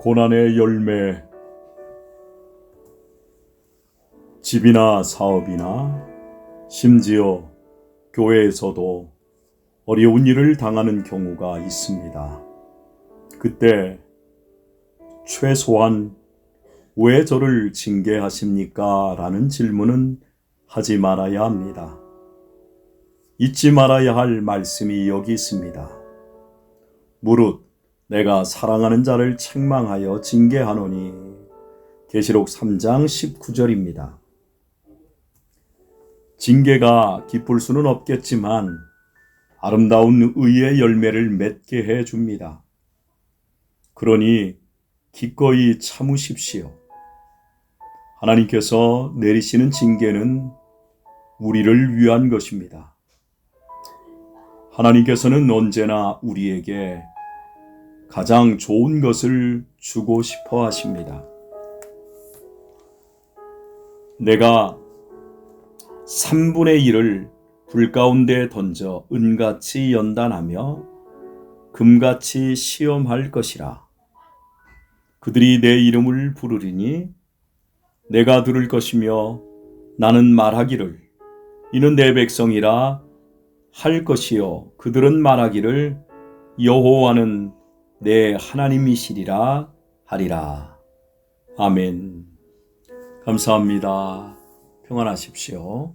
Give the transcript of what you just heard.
고난의 열매 집이나 사업이나 심지어 교회에서도 어려운 일을 당하는 경우가 있습니다. 그때 최소한 왜 저를 징계하십니까? 라는 질문은 하지 말아야 합니다. 잊지 말아야 할 말씀이 여기 있습니다. 무릇 내가 사랑하는 자를 책망하여 징계하노니 계시록 3장 19절입니다. 징계가 기쁠 수는 없겠지만 아름다운 의의 열매를 맺게 해 줍니다. 그러니 기꺼이 참으십시오. 하나님께서 내리시는 징계는 우리를 위한 것입니다. 하나님께서는 언제나 우리에게 가장 좋은 것을 주고 싶어 하십니다. 내가 3분의 1을 불 가운데 던져 은같이 연단하며 금같이 시험할 것이라. 그들이 내 이름을 부르리니 내가 들을 것이며 나는 말하기를 이는 내 백성이라 할 것이요 그들은 말하기를 여호와는 내 하나님이시리라 하리라. 아멘. 감사합니다. 평안하십시오.